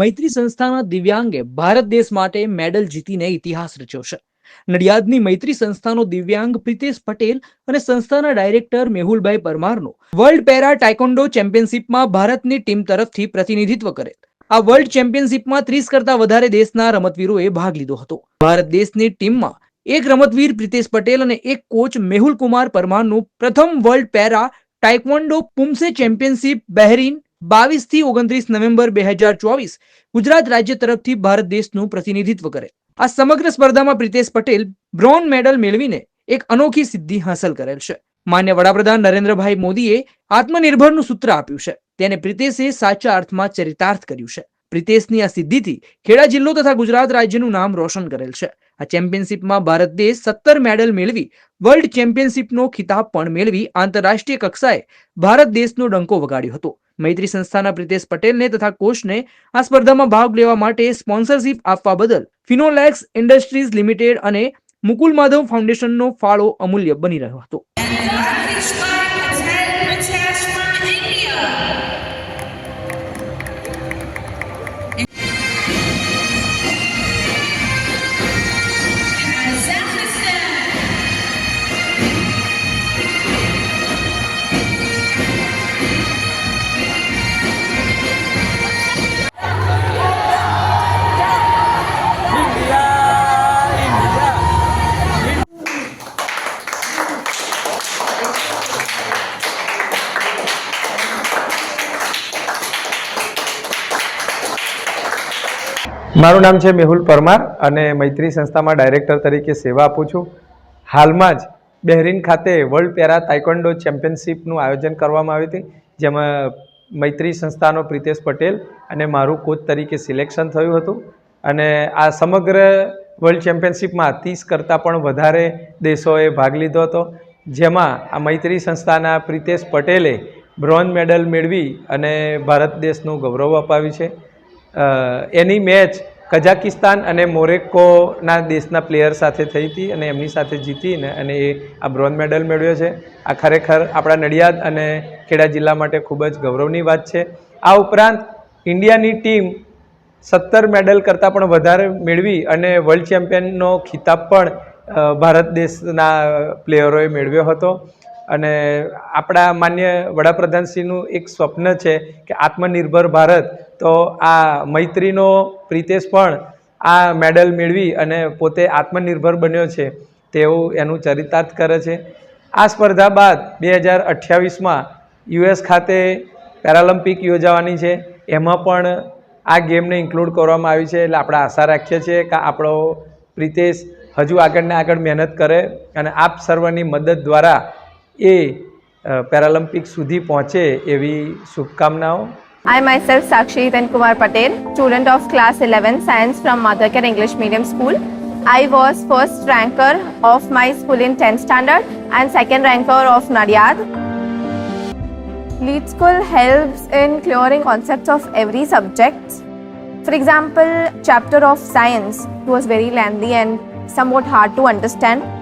મૈત્રી સંસ્થાના દિવ્યાંગે ભારત દેશ માટે મેડલ જીતીને ઇતિહાસ રચ્યો છે. નડિયાદની મૈત્રી સંસ્થાનો દિવ્યાંગ પ્રિતેશ પટેલ અને સંસ્થાના ડાયરેક્ટર મેહુલભાઈ પરમારનો વર્લ્ડ પેરા ટાઇકોન્ડો ચેમ્પિયનશિપમાં ભારતની ટીમ તરફથી પ્રતિનિધિત્વ કરેલ. આ વર્લ્ડ ચેમ્પિયનશિપમાં ત્રીસ કરતા વધારે દેશના રમતવીરોએ ભાગ લીધો હતો. ભારત દેશની ટીમમાં એક રમતવીર પ્રિતેશ પટેલ અને એક કોચ મેહુલ કુમાર પરમારનું પ્રથમ world para taekwondo poomsae championship Bahrain બાવીસથી ઓગણત્રીસ નવેમ્બર બે હજાર ચોવીસ ગુજરાત રાજ્ય તરફથી ભારત દેશનું પ્રતિનિધિત્વ કરે. આ સમગ્ર સ્પર્ધામાં પ્રિતેશ પટેલ બ્રોન્ઝ મેડલ મેળવીને એક અનોખી સિદ્ધિ હાંસલ કરેલ છે. માન્ય વડાપ્રધાન નરેન્દ્રભાઈ મોદીએ આત્મનિર્ભરનું સૂત્ર આપ્યું છે. તેને પ્રિતેશે સાચા અર્થમાં ચરિતાર્થ કર્યું છે. પ્રિતેશની આ સિદ્ધિથી ખેડા જિલ્લો તથા ગુજરાત રાજ્યનું નામ રોશન કરેલ છે. આ ચેમ્પિયનશિપમાં ભારત દેશ સત્તર મેડલ મેળવી, વર્લ્ડ ચેમ્પિયનશિપનો ખિતાબ પણ મેળવી આંતરરાષ્ટ્રીય કક્ષાએ ભારત દેશનો ડંકો વગાડ્યો હતો. મૈત્રી સંસ્થાના પ્રિતેશ પટેલને તથા કોચને આ સ્પર્ધામાં ભાગ લેવા માટે સ્પોન્સરશિપ આપવા બદલ ફિનોલેક્સ ઇન્ડસ્ટ્રીઝ લિમિટેડ અને મુકુલ માધવ ફાઉન્ડેશનનો ફાળો અમૂલ્ય બની રહ્યો હતો. મારું નામ છે મેહુલ પરમાર અને મૈત્રી સંસ્થામાં ડાયરેક્ટર તરીકે સેવા આપું છું. હાલમાં જ બહેરીન ખાતે વર્લ્ડ પેરા તાઇકોન્ડો ચેમ્પિયનશિપનું આયોજન કરવામાં આવ્યું હતું, જેમાં મૈત્રી સંસ્થાનો પ્રિતેશ પટેલ અને મારું કોચ તરીકે સિલેક્શન થયું હતું. અને આ સમગ્ર વર્લ્ડ ચેમ્પિયનશિપમાં ત્રીસ કરતાં પણ વધારે દેશોએ ભાગ લીધો હતો, જેમાં આ મૈત્રી સંસ્થાના પ્રિતેશ પટેલે બ્રોન્ઝ મેડલ મેળવી અને ભારત દેશનું ગૌરવ અપાવ્યું છે. એની મેચ કઝાકિસ્તાન અને મોરેક્કોના દેશના પ્લેયર સાથે થઈ હતી અને એમની સાથે જીતીને અને એ આ બ્રોન્ઝ મેડલ મેળવ્યો છે. આ ખરેખર આપણા નડિયાદ અને ખેડા જિલ્લા માટે ખૂબ જ ગૌરવની વાત છે. આ ઉપરાંત ઇન્ડિયાની ટીમ સત્તર મેડલ કરતાં પણ વધારે મેળવી અને વર્લ્ડ ચેમ્પિયનનો ખિતાબ પણ ભારત દેશના પ્લેયરોએ મેળવ્યો હતો. અને આપણા માન્ય વડાપ્રધાનશ્રીનું એક સ્વપ્ન છે કે આત્મનિર્ભર ભારત. તો આ મૈત્રીનો પ્રિતેશ પણ આ મેડલ મેળવી અને પોતે આત્મનિર્ભર બન્યો છે તેવું એનું ચરિતાર્થ કરે છે. આ સ્પર્ધા બાદ બે હજાર અઠ્યાવીસમાં યુએસ ખાતે પેરાલિમ્પિક યોજાવાની છે. એમાં પણ આ ગેમને ઇન્ક્લુડ કરવામાં આવી છે એટલે આપણે આશા રાખીએ છીએ કે આપણો પ્રિતેશ હજુ આગળને આગળ મહેનત કરે અને આપ સર્વની મદદ દ્વારા એ પેરાલિમ્પિક સુધી પહોંચે એવી શુભકામનાઓ I myself Sakshi Hitan Kumar Patel, student of class 11 science from Mothercare English Medium School. I was first ranker of my school in 10th standard and second ranker of Nadiad. Lead School helps in clearing concepts of every subject. For example, chapter of science was very lengthy and somewhat hard to understand.